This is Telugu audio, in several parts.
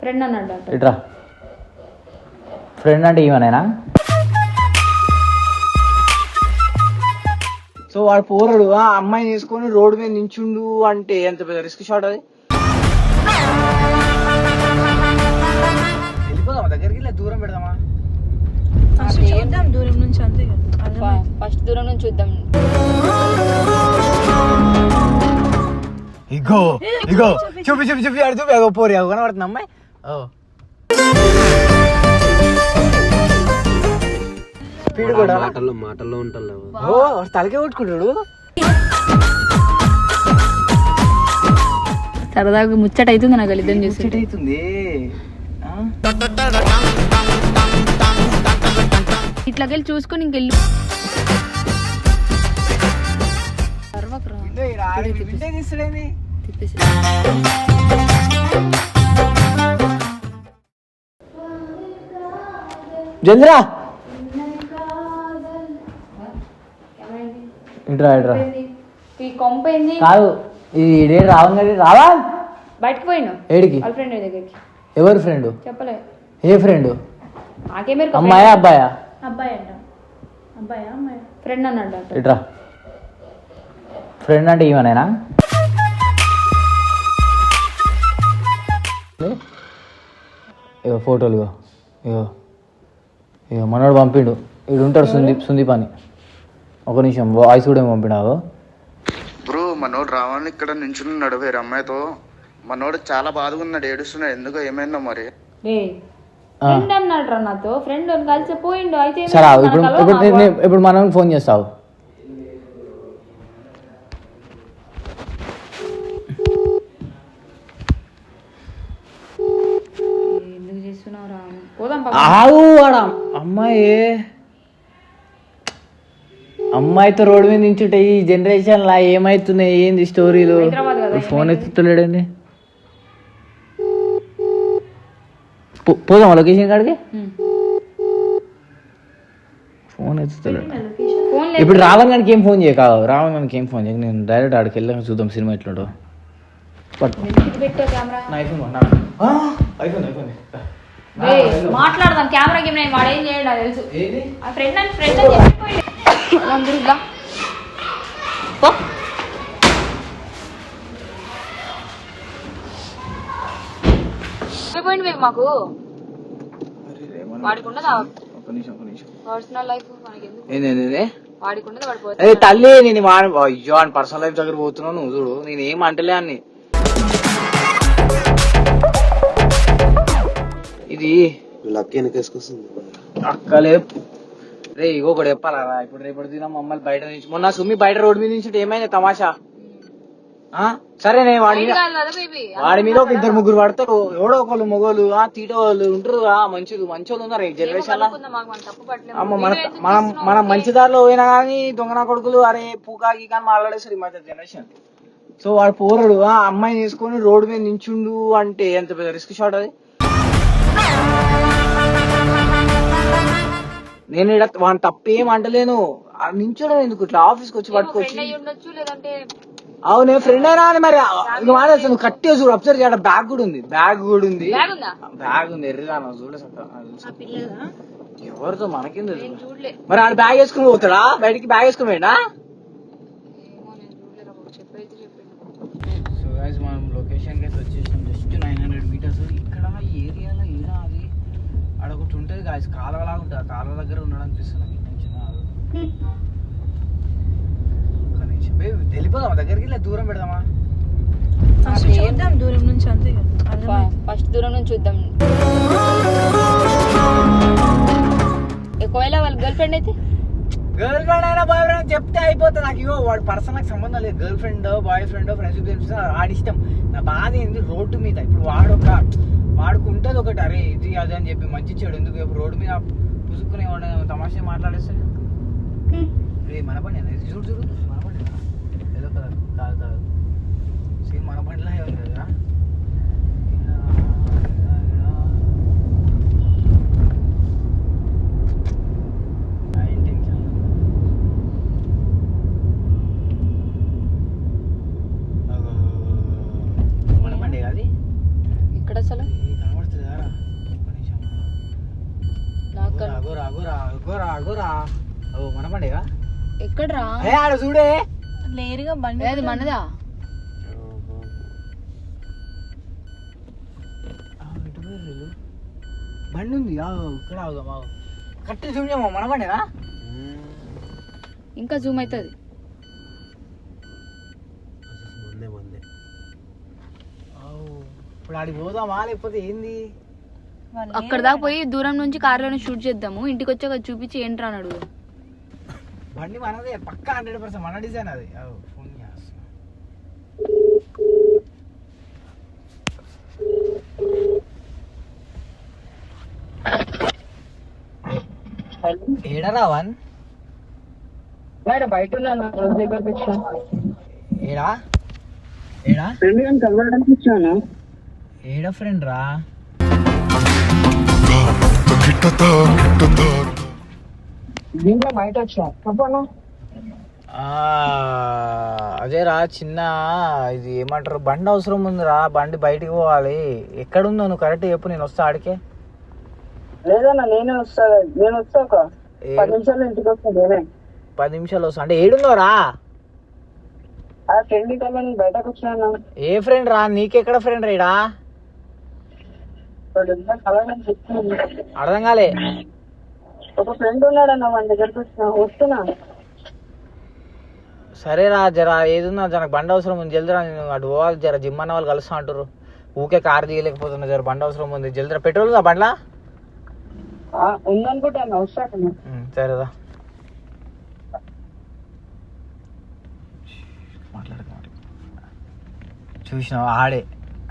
ఫ్రెండ్ అన్నాడు డాక్టర్. ఇట్రా. ఫ్రెండ్ అంటే ఈమెనేనా? సో వాడు పోరడు ఆ అమ్మాయిని తీసుకొని రోడ్డు మీద నించుండు అంటే ఎంత పెద్ద రిస్క్ షాట్ అది? వెళ్ళిపోదామా దగ్గరికి ఇలా దూరం పెడదామా? చూద్దాం దూరం నుంచి అంతే కదా. ఫస్ట్ దూరం నుంచి చూద్దాం. ఇగో ఇగో చూపి చూపి చూపి అడు చూపి అగో పోరి అగో కనబడుతుంది అమ్మాయి? ఓ. స్పీడ్ కూడా? మాటల్లో మాటల్లో ఉంటాను ఓ వాడు తలకే కొట్టుకుంటాడు. సరదాగా ముచ్చట అవుతుంది నాకు ఇద్దరం చూసి ముచ్చట అవుతుంది ఆ? ఇట్లాకెళ్ళి వెళ్ళి చూసుకొని ఇంకెళ్ళి. జల్దిరా ఇట్రా ఇట్రా. ఈ కొంపైంది కాదు ఇది ఇడే రావంగడి రావా? బయటకు పోయినా ఏడికి? వాళ్ళ ఫ్రెండ్ దగ్గరికి. ఎవరి ఫ్రెండ్? చెప్పలే. ఏ ఫ్రెండ్? నాకే మీరు అమ్మాయా అబ్బాయా? అబ్బాయి అంట. అబ్బాయా అమ్మాయి? ఫ్రెండ్ అన్నాడు ఇట్రా. ఫ్రెండ్ అంటే ఈమెనేనా? ఇగో. ఫోటోలు ఇగో. ఇగో. ఇగో మనోడు పంపిండు. ఇడు ఉంటాడు సుందీప్ సుందీప్ అని ఒక నిమిషం వాయిస్ కూడా ఏం పంపినావు బ్రో మనోడు రావాలని ఇక్కడ నించున్నాడు వేరే అమ్మాయితో. మనోడు చాలా బాధగా ఉన్నాడు ఏడుస్తున్నాడు. ఎందుకో ఏమైందో మరి? ఏ ఫ్రెండ్ అన్నాడు రా నాతో. ఫ్రెండ్ కలిసి పోయిండు. అయితే ఏమైంది? సరే ఆగు. ఇప్పుడు ఇప్పుడు మనం ఫోన్ చేస్తావు ఎందుకు చేస్తున్నావు రా పోదాం పద. ఆవు వాడ? అమ్మాయి. అమ్మాయితో రోడ్డు మీద నించుంటే ఈ జనరేషన్ లా ఏమైతున్నాయి? ఏంది స్టోరీలు ఫోన్ ఎత్తుతలేడండి పో- పోదామా లొకేషన్ కాడికి. ఫోన్ ఎత్తుతలేడు. ఫోన్ ఇప్పుడు రావణ్ గారికి ఏం ఫోన్ చేయక? రావణ్ గారికి ఏం ఫోన్ చేయక? నేను డైరెక్ట్ ఆడికి వెళ్ళాక చూద్దాం సినిమా ఎట్లుంటో పట్టు. ఐఫోన్ ఐఫోన్ ఐఫోన్ మాట్లాడదాం. కెమెరా గేమ్ నేను వాడేం చేయడు నాకు తెలుసు. ఆ ఫ్రెండ్ అని ఫ్రెండ్ అని ఇలా. చెప్పిపోయింది మాకు. పర్సనల్ లైఫ్ మనకి ఏ తల్లి నేను మా అయ్యో అని పర్సనల్ లైఫ్ దగ్గర పోతున్నావు నువ్వు చూడు. నేను ఏం అంటలే అని ఇది లక్కీ వెనకేసుకొస్తుంది అక్కలే. రే ఇగో ఒకటి చెప్పాలా ఇప్పుడు రేపటి దినం మమ్మల్ని బయట నుంచి మొన్న సుమ్మి బయట రోడ్డు మీద నుంచి ఏమైంది తమాషా? ఆ? సరే నేను వాడి మీద బేబీ? వాడి మీద ఒక ఇద్దరు ముగ్గురు పడతారు. ఎవడో ఒకళ్ళు మొగోళ్ళు ఆ తీటో వాళ్ళు ఉంటారు ఆ మంచిది మంచోళ్ళు ఉన్నారు ఈ జనరేషన్ మన మన మనం మనం మంచి దారిలో పోయినా కానీ దొంగన కొడుకులు అరే పూకాకి కానీ మాట్లాడేస్తారు ఈ మధ్య జనరేషన్ సో వాడు పోరడు. ఆ అమ్మాయిని తీసుకొని రోడ్డు మీద నించుండు అంటే ఎంత పెద్ద రిస్క్ షాట్ అది? నేను ఈడ వాడిని తప్పేం అంటలేను. నించోడం ఎందుకు? ఇట్లా ఆఫీస్కి వచ్చి పట్టుకొచ్చి. ఉండొచ్చు లేదంటే అవునే ఫ్రెండ్ అయినా అని మరి ఇది మాట నువ్వు కట్టి చూడు అబ్జర్వ్ చేయడం బ్యాగ్ కూడా ఉంది. బ్యాగ్ కూడా ఉంది. బ్యాగ్ ఉందా? చూడలే పిల్లదా ఎవరితో మనకేం తెలుసు? చూడలే. మరి ఆడ బ్యాగ్ వేసుకుని పోతాడా? బయటికి బ్యాగ్ వేసుకుని పోయినా నేను సో మనం లొకేషన్కి వచ్చేసాం. జస్ట్ నైన్ హండ్రెడ్ మీటర్స్ ఇక్కడ ఏరియాలో ఏడా ఆడ ఒకటి ఉంటుంది గాయస్ కాలువలాగా ఉంటుంది. ఆ కాలువ దగ్గర ఉన్నాడు అనిపిస్తుంది నాకు బేబీ వెళ్ళిపోదామా? దగ్గరికి ఇలా దూరం పెడదామా? చూద్దాం దూరం నుంచి అంతే కదా. ఫస్ట్ దూరం నుంచి చూద్దాం. ఒకవేళ వాళ్ళ గర్ల్ ఫ్రెండ్ అయితే? గర్ల్ ఫ్రెండ్ అయినా బాయ్ ఫ్రెండ్ చెప్తే అయిపోతుంది. నాకు ఇగో వాడు పర్సన్ నాకు సంబంధం లేదు. Girlfriend boyfriend friendship వాడి ఇష్టం నా బాధ ఏంది? రోడ్డు మీద. ఇప్పుడు వాడు ఒక వాడికి ఉంటుంది ఒకటి. అరే ఇది అది అని చెప్పి మంచి చెడు. ఎందుకు? ఇప్పుడు రోడ్డు మీద పుసుక్కునే వాడు తమాషా మాట్లాడేస్తాడు రే మన ఇది చూడు చూడు మన బండి ఏదో? కదా కాదు కాదు. సేమ్ మన బండిలా ఉంది కదా మన బండి కాదు ఇక్కడ అసలు అసలు కనబడుతుందారా ఒక్క నిమిషం నాకు అగోరా అగోరా అగోరా అగోరా ఓ మన బండిగా ఎక్కడ్రా? ఏ ఆడ చూడే. లేరుగా బండి అది మనదా. బండి ఉంది. ఇక్కడ ఆగుదాం ఆగు. కరెక్ట్ చూడేమో మన బండినా ఇంకా జూమ్ అవుతుంది. ఇప్పుడు ఆడికి పోదామా? లేకపోతే ఏంది? అక్కడ దాకా పోయి దూరం నుంచి కార్లోనే షూట్ చేద్దాము. ఇంటికి వచ్చాక చూపించి ఏంట్రా అని అడుగు. బండి మనదే పక్కా హండ్రెడ్ పర్సెంట్ మన డిజైన్ అది. ఫోన్ చేస్తున్నా. ఏడా రావన్ బయట ఏడా? ఏడా? ఫ్రెండ్ గాని కలవడానికి వచ్చాను. ఏడా ఫ్రెండ్ రా? దీంట్లో బయట వచ్చా? చెప్పనా? ఆ, అదే రా చిన్న ఇది ఏమంటారు? బండి అవసరం ఉందిరా బండి బయటికి పోవాలి. ఎక్కడుందో నువ్వు కరెక్ట్ చెప్పు నేను వస్తా ఆడికే. లేదన్నా నేనే వస్తా. నేను వస్తా ఒక పది నిమిషాలు ఇంటికి వస్తాను నేనే. పది నిమిషాలు వస్తా. అంటే ఏడుందో రా ఆ ఫ్రెండ్ బయటకు వచ్చాను ఏ ఫ్రెండ్ రా? నీకెక్కడ ఫ్రెండ్ రేడా అర్థం కాలే. ఒక ఫ్రెండ్ ఉన్నాడన్న మన దగ్గరకు వచ్చిన వస్తున్నా. సరేరా జర ఏదున్నా జర బండి అవసరం ఉంది జల్దిరా నేను అటు పోవాలి జర జిమ్ అన్న వాళ్ళు కలుస్తా అంటారు ఊకే కార్ తీయలేకపోతున్నా జర బండి అవసరం ఉంది. జల్దిరా పెట్రోల్ ఉందా బండ్లా? ఉందనుకుంటాను వస్తాక ఉమ్, సరేదా చూసినావా ఆడే.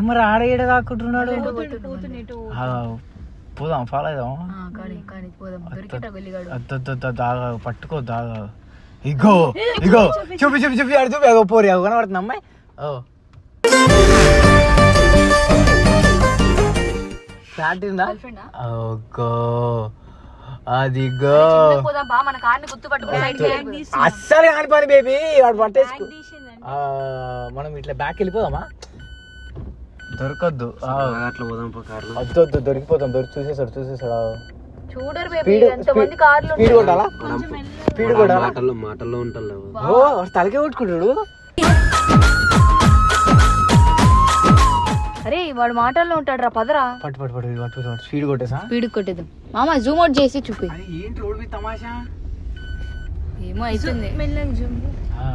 మరి ఆడే ఏడ కాకుంటున్నాడు? ఆ, పోదాం ఫాలో అవుదాం పట్టుకో దాగా. ఇగో ఇగో చూపి చూపి చూపి ఆడు చూపి అగో పోరి అగో కనబడుతుంది అమ్మాయి? ఓ. ఫ్లాట్ ఉందా? ఓగో అదిగో. పోదాం బా మన కార్ని గుర్తు పట్టుకుని అస్సలు కాని పని బేబీ. వాడు పట్టేసుకో. ఆ, మనం ఇట్లా బ్యాక్ వెళ్ళిపోదామా? దొరకద్దు. అట్లా పోదాం పో కార్లో. వద్దు వద్దు దొరికిపోతాం. దొరికి చూసేసాడు చూసేసాడు? చూడరు బేబీ స్పీడ్ ఎంత మంది కార్లు స్పీడ్ కొట్టాలా? స్పీడ్ కొట్టాలా? మాటల్లో మాటల్లో ఉంటాం ఓ వాడు తలకే కొట్టుకుంటాడు అరే వాడు మాటల్లో ఉంటాడు రా పదరా. పట్టు పట్టు పట్టు పట్టు పట్టు, స్పీడ్ కొట్టేసా? స్పీడ్ కొట్టేద్దాం. మామ జూమ్ అవుట్ చేసి చూపి. ఏంటి రోడ్ మీద తమాషా? ఏమో అవుతుంది ఆ,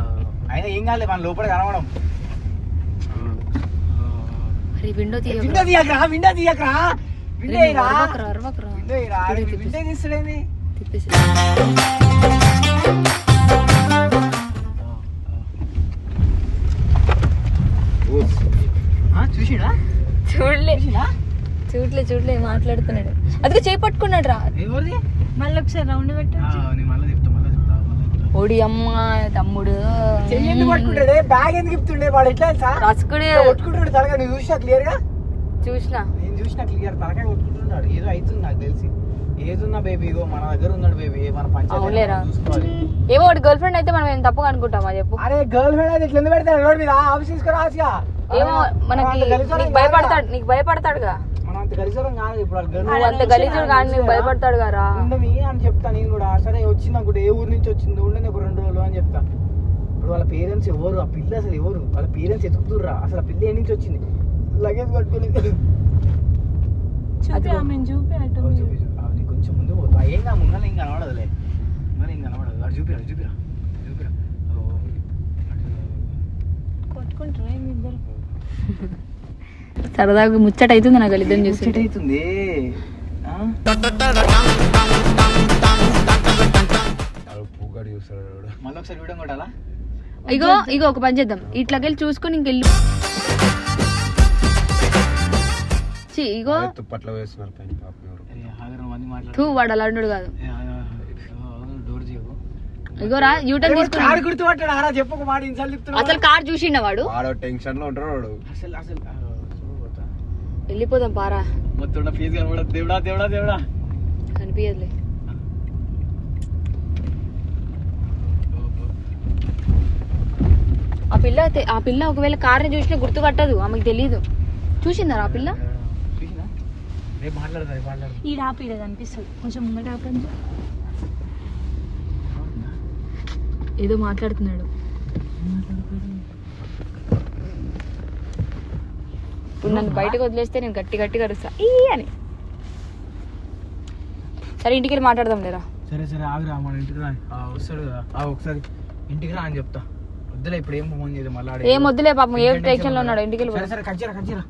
అయినా ఏం కాలే మన లోపల కనవడం విండో తీయ విండో తీయకరా విండో తీయకరా. విండో అరవకరా విండో తిప్పేసి చూడలే. చూడలే చూడలే మాట్లాడుతున్నాడు. అదిగో చేయి పట్టుకున్నాడు రా. మళ్ళీ ఒకసారి రౌండ్ పెట్టు ఆ, నేను మళ్ళీ చెప్తా మళ్ళీ చెప్తా మళ్ళీ చెప్తా. ఓడి అమ్మ తమ్ముడు. చెయ్యి ఎందుకు పట్టుకుంటాడే. బ్యాగ్ ఎందుకు ఇప్పుతుండే? వాడు ఎట్లా సార్ రసుకుడు కొట్టుకుంటాడు తలగా నువ్వు చూసినా క్లియర్గా? చూసిన. నేను చూసినా క్లియర్ తలకాయ కొట్టుకుంటున్నాడు. ఏదో అవుతుంది నాకు తెలిసి. ఏదున్నా బేబీ ఇగో మన దగ్గర ఉన్నాడు బేబీ మన. పంచాయతీ ఏమో వాడి గర్ల్ ఫ్రెండ్ అయితే మనం ఏం తప్పుగా అనుకుంటామా చెప్పు. అరే గర్ల్ ఫ్రెండ్ అయితే ఇట్లా ఎందుకు పెడతాడు? రోడ్ మీద. ఆఫీస్ తీసుకురావచ్చుగా ఏమో మనకి నీకు భయపడతాడు. నీకు భయపడతాడుగా. అంత కలిసరం కాదు ఇప్పుడు నువ్వు అంత గలీజుడు కానీ నీకు భయపడతాడు కదా. ఉండని అని చెప్తా నేను కూడా. సరే వచ్చింది అనుకుంటే ఏ ఊరు నుంచి వచ్చింది ఉండని ఒక రెండు రోజులు అని చెప్తా. ఇప్పుడు వాళ్ళ పేరెంట్స్ ఎవరు? ఆ పిల్ల అసలు ఎవరు? వాళ్ళ పేరెంట్స్ ఎత్తుకుతుర్రా అసలు ఆ పిల్ల ఏ నుంచి వచ్చింది? లగేజ్ పట్టుకుని కొంచెం ముందు పోతా. ఏం కా ముంగల ఏం కనబడదులే. ముంగల ఏం కనబడదు. అటు చూపిరా చూపిరా చూపిరా. కొట్టుకుంటారా ఏమి ఇద్దరు? సరదాగా ముచ్చట అవుతుంది నాకు ఇద్దరం చూసి. ముచ్చట అవుతుంది మళ్ళీ ఒకసారి ఇగో ఇగో ఒక పని చేద్దాం. ఇట్లాకెళ్ళి చూసుకొని ఇంకెళ్ళి. ఇగో. తుప్పట్లో వేస్తున్నారు పైన పాపం వాడు అలా ఉన్నాడు కాదు. ఇగో రా యూటర్న్ చెప్పు మాట అసలు కార్ చూసిండ వాడు? టెన్షన్లో ఉంటాడు వాడు. అసలు అసలు. వెళ్ళిపోదాం పారా. మొత్తం ఫీజు కనబడదు. దేవుడా దేవుడా దేవుడా. కనిపించదులే ఆ పిల్ల ఆ పిల్ల ఒకవేళ కార్ని చూసినా గుర్తుపట్టదు ఆమెకు తెలియదు చూసిందా ఆ పిల్ల? ఈ ఆపు ఈడ కనిపిస్తుంది. కొంచెం ముంగట ఆపండి. ఏదో మాట్లాడుతున్నాడు. ఇప్పుడు నన్ను బయటకు వదిలేస్తే నేను గట్టి గట్టిగా అరుస్తా. ఈ అని. సరే ఇంటికి వెళ్ళి మాట్లాడదాం లేరా? సరే సరే ఆగురా మన ఇంటికి రా. ఆ, వస్తాడు కదా. ఆ, ఒకసారి ఇంటికి రా అని చెప్తా. వద్దులే ఇప్పుడు ఏం ఫోన్ చేయదు మళ్ళీ ఏం వద్దులే పాపం ఏ టెన్షన్లో ఉన్నాడు ఇంటికి వెళ్ళి సరే సరే కచ్చిరా కచ్చిరా.